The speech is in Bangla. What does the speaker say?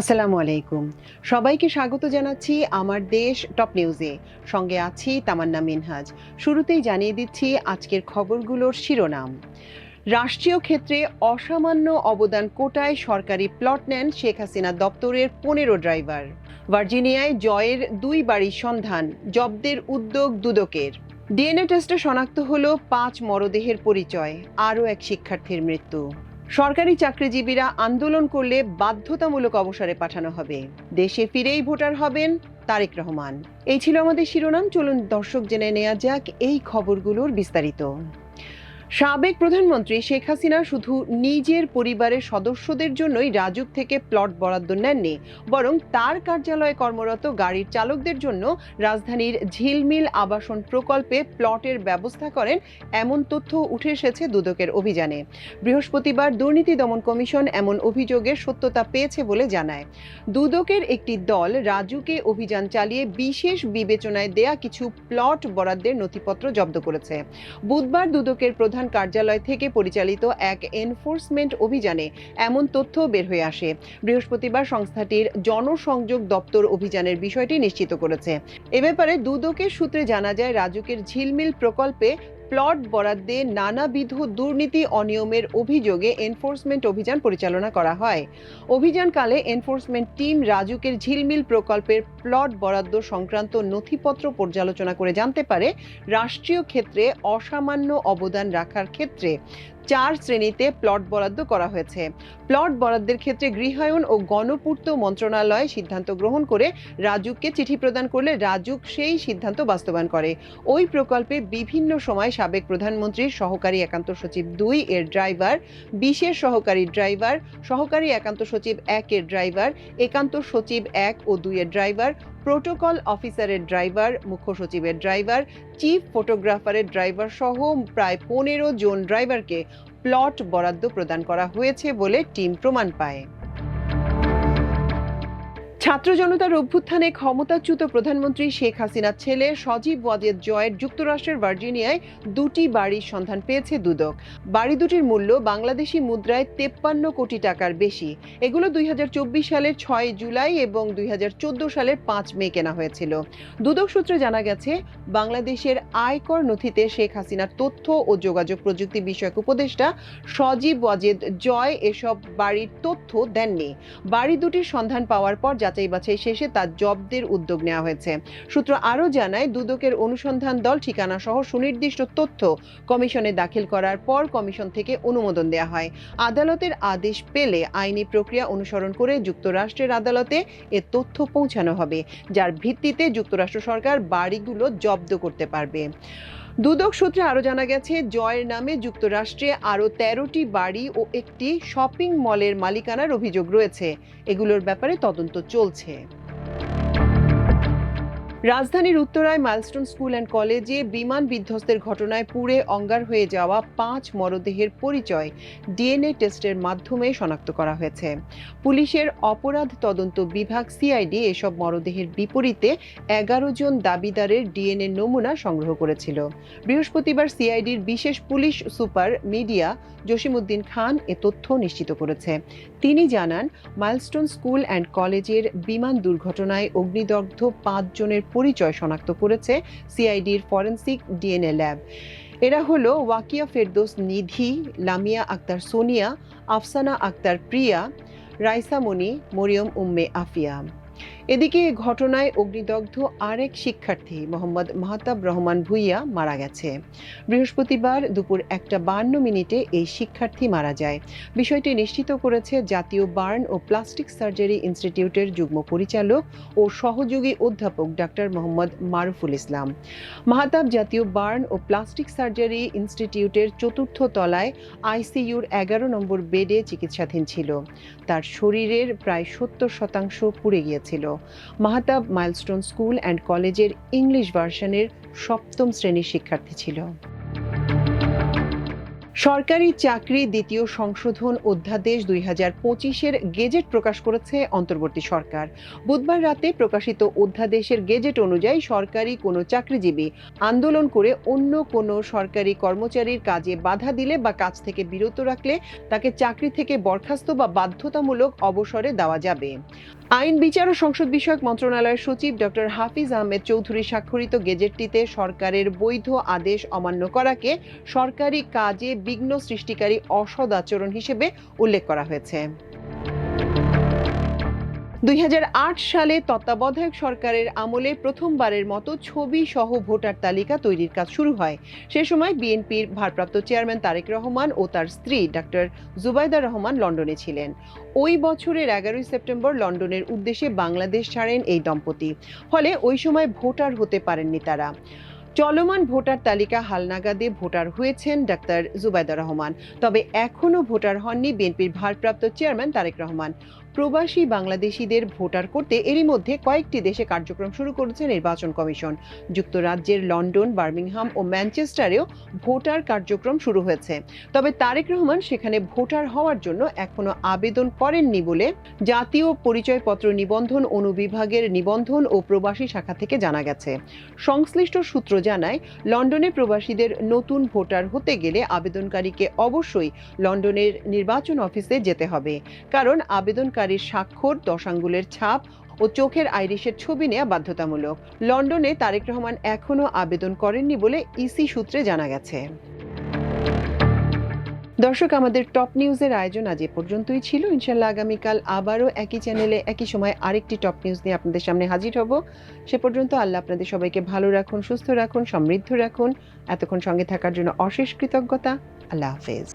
আসসালামু আলাইকুম। সবাইকে স্বাগত জানাচ্ছি আমার দেশ টপ নিউজে। সঙ্গে আছি তামান্না মিনহাজ। শুরুতেই জানিয়ে দিচ্ছি আজকের খবরগুলোর শিরোনাম। রাষ্ট্রীয় ক্ষেত্রে অসামান্য অবদান কোটায় সরকারি প্লট নেন শেখ হাসিনা দপ্তরের পনেরো ড্রাইভার। ভার্জিনিয়ায় জয়ের দুই বাড়ির সন্ধান, জব্দের উদ্যোগ দুদকের। ডিএনএ টেস্টে শনাক্ত হল পাঁচ মরদেহের পরিচয়, আরও এক শিক্ষার্থীর মৃত্যু। সরকারি চাকরিজীবীরা আন্দোলন করলে বাধ্যতামূলক অবসরে পাঠানো হবে। দেশে ফিরেই ভোটার হবেন তারেক রহমান। এই ছিল আমাদের শিরোনাম। চলুন দর্শক জেনে নেওয়া যাক এই খবরগুলোর বিস্তারিত। সাবেক প্রধানমন্ত্রী শেখ হাসিনা শুধু নিজের পরিবারের সদস্যদের জন্যই রাজুক থেকে প্লট বরাদ্দ নেননি, বরং তার কার্যালয়ে কর্মরত গাড়ির চালকদের জন্য রাজধানীর ঝিলমিল আবাসন প্রকল্পে প্লটের ব্যবস্থা করেন এমন তথ্য উঠে এসেছে দুদকের অভিযানে। বৃহস্পতিবার দুর্নীতি দমন কমিশন এমন অভিযোগের সত্যতা পেয়েছে বলে জানায়। দুদকের একটি দল রাজুকে অভিযান চালিয়ে বিশেষ বিবেচনায় দেয়া কিছু প্লট বরাদ্দের নথিপত্র জব্দ করেছে। বুধবার দুদকের প্রধান কার্যালয় থেকে পরিচালিত এক এনফোর্সমেন্ট অভিযানে এমন তথ্য বের হয়ে আসে। বৃহস্পতিবার সংস্থাটির জনসংযোগ দপ্তর অভিযানের বিষয়টি নিশ্চিত করেছে। এ ব্যাপারে দুদকের সূত্রে জানা যায়, রাজুকের ঝিলমিল প্রকল্পে প্লট বরাদ্দে নানাবিধ দুর্নীতি অনিয়মের অভিযোগে এনফোর্সমেন্ট অভিযান পরিচালনা করা হয়। অভিযানকালে এনফোর্সমেন্ট টিম রাজুকের ঝিলমিল প্রকল্পের প্লট বরাদ্দ সংক্রান্ত নথিপত্র পর্যালোচনা করে জানতে পারে, রাষ্ট্রীয় ক্ষেত্রে অসামান্য অবদান রাখার ক্ষেত্রে। চার শ্রেণীতে প্লট বরাদ্দ করা হয়েছে। প্লট বরাদ্দের ক্ষেত্রে গৃহায়ন ও গণপূর্ত মন্ত্রণালয় সিদ্ধান্ত গ্রহণ করে রাজুককে চিঠি প্রদান করলে রাজুক সেই সিদ্ধান্ত বাস্তবায়ন করে। ওই প্রকল্পে বিভিন্ন সময় সাবেক প্রধানমন্ত্রীর সহকারী একান্ত সচিব দুই এর ড্রাইভার, বিশেষ সহকারী ড্রাইভার, সহকারী একান্ত সচিব এক এর ড্রাইভার, একান্ত সচিব এক ও দুই এর ড্রাইভার প্রোটোকল অফিসারের ড্রাইভার মুখ্য সচিবের ড্রাইভার চিফ ফটোগ্রাফারের ড্রাইভার সহ প্রায় পনেরো জন ড্রাইভারকে প্লট বরাদ্দ প্রদান করা হয়েছে বলে টিম প্রমাণ পায়। ছাত্র জনতার অভ্যুত্থানে ক্ষমতাচ্যুত প্রধানমন্ত্রী শেখ হাসিনার ছেলে সজীব ওয়াজেদ জয়ের যুক্তরাষ্ট্রের ভার্জিনিয়ায় দুটি বাড়ির সন্ধান পেয়েছে দুদক। বাড়ি দুটির মূল্য বাংলাদেশি মুদ্রায় তেপ্পান্ন কোটি টাকার বেশি। এগুলো দুই সালের ছয় জুলাই এবং দুই সালের পাঁচ মে কেনা হয়েছিল। দুদক সূত্রে জানা গেছে, বাংলাদেশের আয়কর নথিতে শেখ হাসিনার তথ্য ও যোগাযোগ প্রযুক্তি বিষয়ক উপদেষ্টা সজীব ওয়াজেদ জয় এসব বাড়ির তথ্য দেননি। বাড়ি দুটির সন্ধান পাওয়ার পর যাচাই বাছাই শেষে তার জব্দের উদ্যোগ নেওয়া হয়েছে। সূত্র আরও জানায়, দুদকের অনুসন্ধান দল, ঠিকানা সহ সুনির্দিষ্ট তথ্য কমিশনে দাখিল করার পর কমিশন থেকে অনুমোদন দেওয়া হয়। আদালতের আদেশ পেলে আইনি প্রক্রিয়া অনুসরণ করে যুক্তরাষ্ট্রের আদালতে এ তথ্য পৌঁছানো হবে, যার ভিত্তিতে যুক্তরাষ্ট্র সরকার বাড়িগুলো জব্দ করতে পারবে। দুদক সূত্রে আরও জানা গেছে, জয়ের নামে যুক্তরাষ্ট্রে আরও তেরোটি বাড়ি ও একটি শপিং মলের মালিকানার অভিযোগ রয়েছে। এগুলোর ব্যাপারে তদন্ত চলছে। রাজধানীর উত্তরায় মাইলস্টোন স্কুল অ্যান্ড কলেজে বিমান বিধ্বস্তের ঘটনায় পুড়ে অঙ্গার হয়ে যাওয়া পাঁচ মরদেহের পরিচয় ডিএনএ টেস্টের মাধ্যমে শনাক্ত করা হয়েছে। পুলিশের অপরাধ তদন্ত বিভাগ সিআইডি এসব মরদেহের বিপরীতে এগারো জন দাবিদারের ডিএনএ নমুনা সংগ্রহ করেছিল। বৃহস্পতিবার সিআইডির বিশেষ police super media Jasimuddin Khan এ তথ্য নিশ্চিত করেছে। তিনি জানান, মাইলস্টোন স্কুল অ্যান্ড কলেজের বিমান দুর্ঘটনায় অগ্নিদগ্ধ পাঁচ জনের পরিচয় শনাক্ত করেছে সিআইডির ফরেন্সিক ডিএনএ ল্যাব। এরা হলো ওয়াকিয়া ফেরদোস নিধি, লামিয়া আক্তার সোনিয়া, আফসানা আক্তার প্রিয়া রাইসামনি মরিয়ম উম্মে আফিয়া। এদিকে ঘটনায় অগ্নিদগ্ধ আরেক শিক্ষার্থী, মোহাম্মদ মাহতাব রহমান ভুইয়া, মারা গেছে। বৃহস্পতিবার দুপুর একটা বান্ন মিনিটে এই শিক্ষার্থী মারা যায়। বিষয়টি নিশ্চিত করেছে জাতীয় বার্ন ও প্লাস্টিক সার্জারি ইনস্টিটিউটের যুগ্ম পরিচালক ও সহযোগী অধ্যাপক ডাক্তার মোহাম্মদ মারুফুল ইসলাম। মাহতাব জাতীয় বার্ন ও প্লাস্টিক সার্জারি ইনস্টিটিউটের চতুর্থ তলায় আইসিইউর এগারো নম্বর বেডে চিকিৎসাধীন ছিল। তার শরীরের প্রায় সত্তর শতাংশ পুড়ে গিয়েছিল। মাহতাব মাইলস্টোন স্কুল অ্যান্ড কলেজের ইংলিশ ভার্সনের সপ্তম শ্রেণির শিক্ষার্থী ছিল। সরকারি চাকরি দ্বিতীয় সংশোধন অধ্যাদেশ দুই হাজার পঁচিশের গেজেট প্রকাশ করেছে অন্তর্বর্তী সরকার। বুধবার রাতে প্রকাশিত অধ্যাদেশের গেজেট অনুযায়ী সরকারি কোনো চাকরিজীবী আন্দোলন করে অন্য কোনো সরকারি কর্মচারীর কাজে বাধা দিলে বা কাজ থেকে বিরত রাখলে তাকে চাকরি থেকে বরখাস্ত বা বাধ্যতামূলক অবসরে দেওয়া যাবে। আইন, বিচার ও সংসদ বিষয়ক মন্ত্রণালয়ের সচিব ডক্টর হাফিজ আহমেদ চৌধুরী স্বাক্ষরিত গেজেটটিতে সরকারের বৈধ আদেশ অমান্য করাকে সরকারি কাজে বিঘ্ন সৃষ্টিকারী অসদাচরণ হিসেবে উল্লেখ করা হয়েছে। দুই হাজার আট সালে তত্ত্বাবধায়ক সরকারের আমলে প্রথমবারের মতো ছবি সহ ভোটার তালিকা তৈরির কাজ শুরু হয়। সে সময় বিএনপির ভারপ্রাপ্ত চেয়ারম্যান তারেক রহমান ও তার স্ত্রী ডাক্তার জুবাইদা রহমান লন্ডনে ছিলেন। ওই বছরের এগারোই সেপ্টেম্বর লন্ডনের উদ্দেশ্যে বাংলাদেশ ছাড়েন এই দম্পতি। ফলে ওই সময় ভোটার হতে পারেননি তারা। চলমান ভোটার তালিকা হালনাগাদে ভোটার হয়েছেন ডাক্তার জুবাইদা রহমান। তবে এখনও ভোটার হননি বিএনপির ভারপ্রাপ্ত চেয়ারম্যান তারেক রহমান। প্রবাসী বাংলাদেশিদের ভোটার করতে এরই মধ্যে কয়েকটি দেশে কার্যক্রম শুরু করেছে নির্বাচন কমিশন। যুক্তরাজ্যের লন্ডন, বার্মিংহাম ও ম্যানচেস্টারেও ভোটার কার্যক্রম শুরু হয়েছে। তবে তারেক রহমান সেখানে ভোটার হওয়ার জন্য এখনও আবেদন করেননি বলে জাতীয় পরিচয়পত্র নিবন্ধন অনুবিভাগের নিবন্ধন ও প্রবাসী শাখা থেকে জানা গেছে। সংশ্লিষ্ট সূত্র জানায়, লন্ডনে প্রবাসীদের নতুন ভোটার হতে গেলে আবেদনকারীকে অবশ্যই লন্ডনের নির্বাচন অফিসে যেতে হবে। কারণ আবেদনকারীর স্বাক্ষর, দশাঙ্গুলের ছাপ ও চোখের আইরিশের ছবি নেওয়া বাধ্যতামূলক। লন্ডনে তারেক রহমান এখনও আবেদন করেননি বলে ইসি সূত্রে জানা গেছে। দর্শক, আমাদের টপ নিউজের আয়োজন আজ এ পর্যন্তই ছিল। ইনশাল্লাহ আগামীকাল আবারও একই চ্যানেলে একই সময় আরেকটি টপ নিউজ নিয়ে আপনাদের সামনে হাজির হব। সে পর্যন্ত আল্লাহ আপনাদের সবাইকে ভালো রাখুন, সুস্থ রাখুন, সমৃদ্ধ রাখুন। এতক্ষণ সঙ্গে থাকার জন্য অশেষ কৃতজ্ঞতা। আল্লাহ হাফেজ।